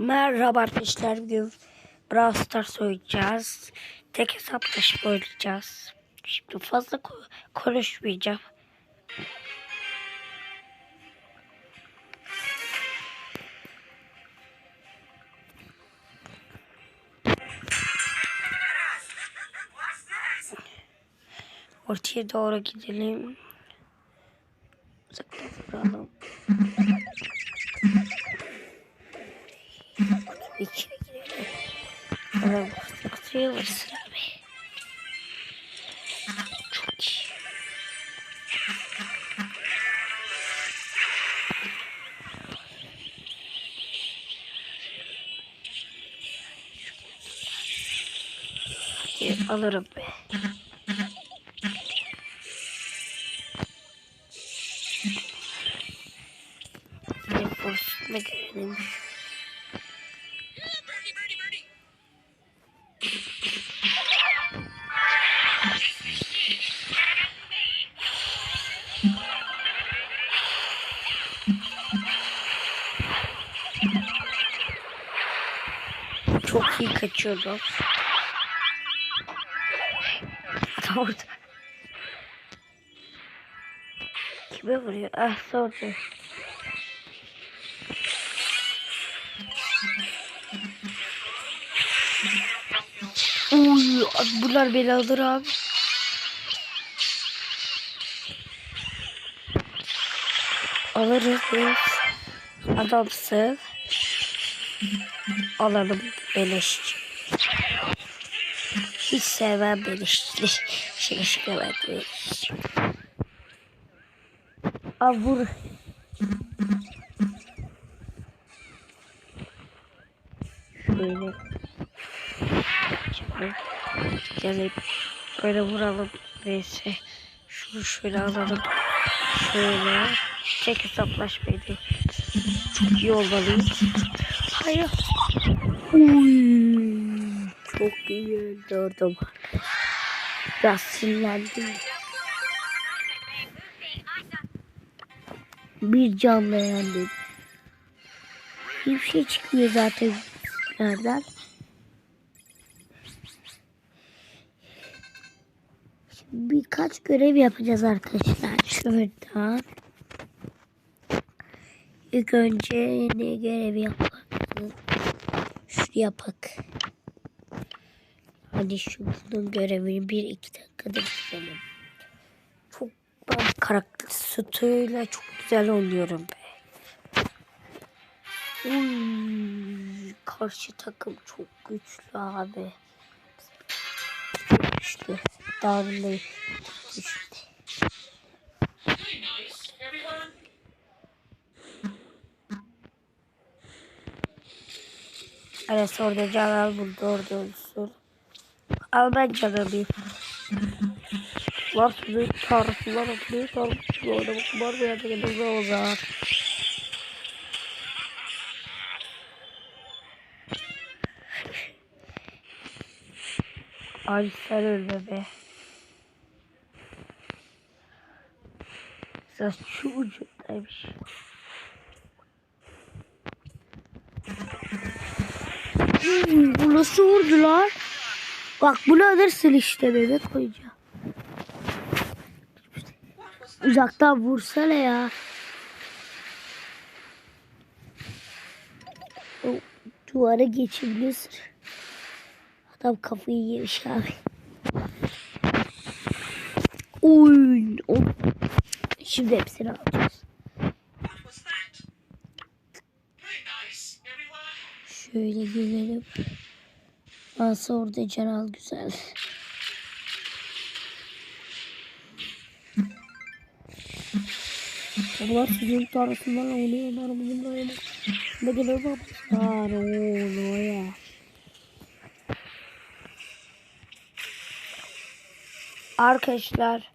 Merhaba arkadaşlar. Bugün Brawl Stars oynayacağız. Tek hesaplaşıp oynayacağız. Şimdi fazla ko- konuşmayacağım. Ortaya doğru gidelim. Uzaktan vuralım. Kutuya vursun abi. Çok iyi. Hadi alırım be. Bir vursun da kaçıyordu. Adam orada. Kime vuruyor? Ah sordu. Uy, bunlar beni alır abi. Alırız biz. Adamsın. Alalım beleşçi. Hiç sevmem beleşçileri. Şaka şaka ben beleşçi. Aa vur. Şöyle. Gelip böyle vuralım. Neyse. Şunu şöyle alalım. Şöyle. Tek hesaplaşmaydı. Çok iyi olmalıyız. Hayır. Uy, çok iyi öldürdüm. Biraz sinirlendim. Bir canlı yendim. Hiçbir şey çıkmıyor zaten nereden. Şimdi birkaç görev yapacağız arkadaşlar. Şuradan. İlk önce ne görevi yapalım? Şu yapak. Hadi şu bunun görevini bir iki dakikada bitirelim. Çok ben karakter sütüyle çok güzel oynuyorum be. Uy, karşı takım çok güçlü abi. Çok güçlü. Darlı güçlü. Evet orada can al burada orada olsun. Al ben. Var büyük tarifler büyük tarifler orada bak var bir yerde gelirse o zaman. Ay sen ölme be. Sen şu ucundaymış. Hmm, bu nasıl vurdular? Bak bunu alırsın işte bebek koyacağım. Uzaktan vursana ya. O duvara geçebiliyorsun. Adam kafayı yemiş abi. Oy. o- Şimdi hepsini alacağız. Şöyle gelelim. Asa orada can al güzel. Bunlar sizin tarafından oynuyorlar. Bunlar ne kadar bak. Var oğlu ya. Arkadaşlar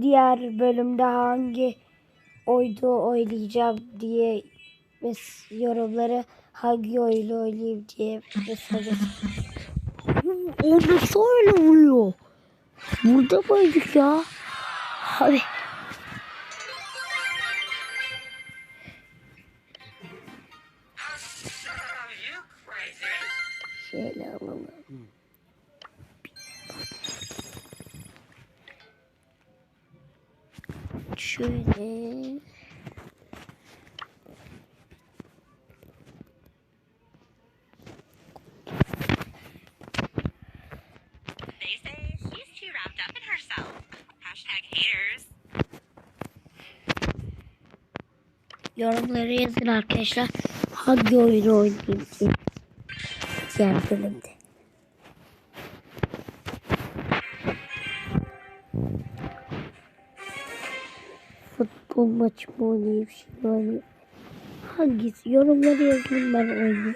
diğer bölümde hangi oydu oynayacağım diye yorumları hangi oyunu oynayayım diye mesaj. O nasıl öyle vuruyor? Burada mıydık ya? Abi. Şöyle alalım. Şöyle. Yorumlara yazın arkadaşlar. Hangi oyunu oynayayım ki? Diğer bölümde. Futbol maçı mı oynayayım şimdi oynayayım. Hangisi? Yorumlara yazın ben oynayayım.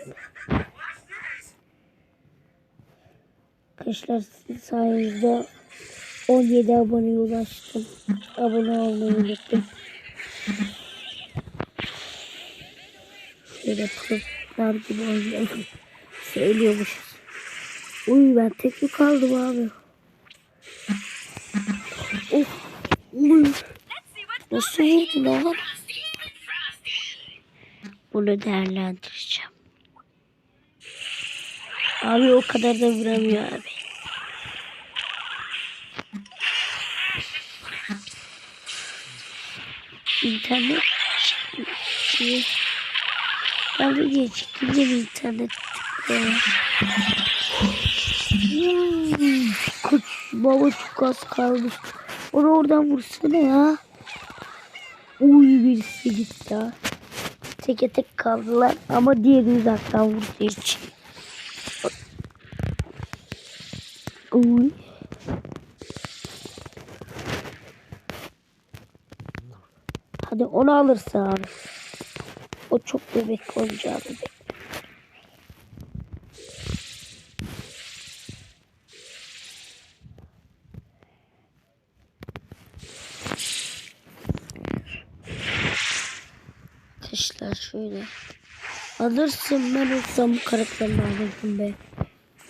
Arkadaşlar sizin sayenizde 17 aboneye ulaştım. Abone olmayı unuttum. Şöyle proflar gibi oynayalım. Söylüyormuşuz. Uy ben tek mi kaldım abi? Of. Uy. Nasıl vurdu lan? Bunu değerlendireceğim. Abi o kadar da vuramıyor abi. İnternet. Ben video çıkınca bir internet. Hmm, Kurt baba çok az kaldı. Onu oradan vursana ya. Uy birisi gitti ha. Teke tek kaldılar ama diğeri uzaktan vurduğu için. Uy. Hadi onu alırsın abi. O çok bebek olacağı bebek. Arkadaşlar şöyle. Alırsın ben olsam bu karakterini alırdım be.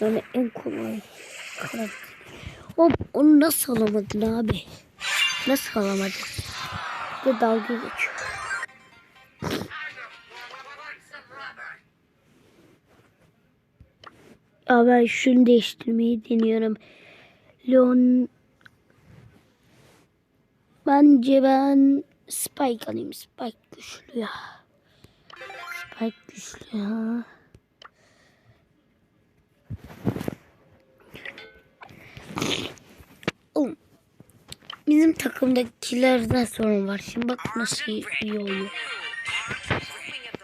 Yani en kolay karakter. Oğlum onu nasıl alamadın abi? Nasıl alamadın? De dalga geçiyor. Ya ben şunu değiştirmeyi deniyorum. Leon Bence ben Spike alayım. Spike güçlü ya. Spike güçlü ya. Takımdakilerde sorun var. Şimdi bak nasıl iyi, oluyor.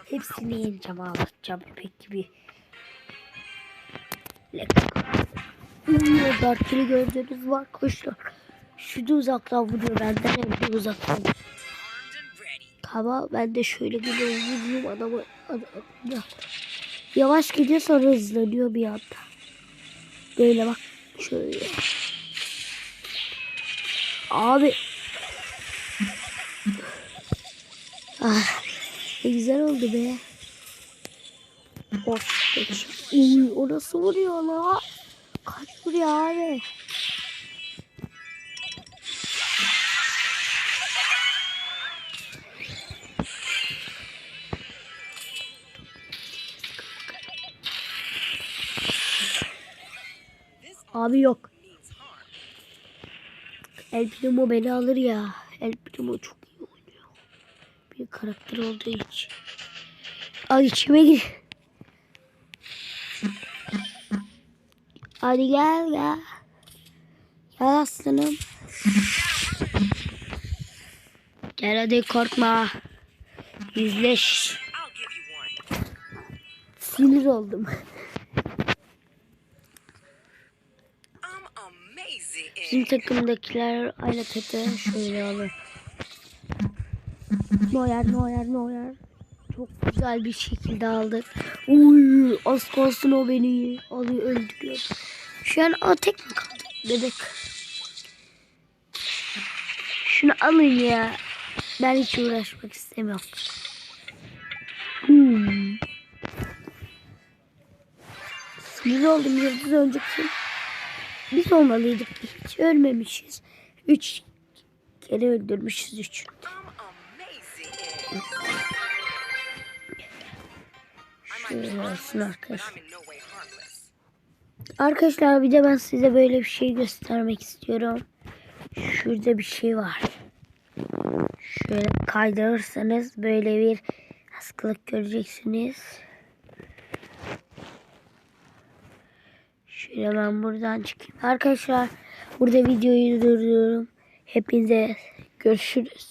Hepsini yeneceğim ağlatacağım bebek gibi. Uuu Darkili gördüğünüz var koşuyor. Şu da uzaktan vuruyor benden hem de uzaktan. Tamam ben de şöyle gibi vuruyorum adamı. Adam, ya. Yavaş gidiyor sonra hızlanıyor bir anda. Böyle bak şöyle. Abi. Ah, ne güzel oldu be. Of. Uy, o nasıl vuruyor la? Kaç vuruyor abi? Abi yok. El Primo beni alır ya. El Primo çok iyi oynuyor. Bir karakter olduğu için. Al içime gir. Hadi gel ya. Gel aslanım. Gel hadi korkma. Yüzleş. Sinir oldum. Bizim takımdakiler aynı tete şöyle alır. Noyer, Noyer, Noyer. Çok güzel bir şekilde aldık. Uy, az kalsın o beni alıyor, öldürüyor. Şu an o tek mi kaldı? Bebek. Şunu alın ya. Ben hiç uğraşmak istemiyorum. Hmm. Sinir oldum yıldız önceki. Biz olmalıydık. Hiç ölmemişiz. Üç kere öldürmüşüz üç. Şöyle olsun arkadaşlar. Arkadaşlar bir de ben size böyle bir şey göstermek istiyorum. Şurada bir şey var. Şöyle kaydırırsanız böyle bir askılık göreceksiniz. Şöyle ben buradan çıkayım. Arkadaşlar burada videoyu durduruyorum. Hepinize görüşürüz.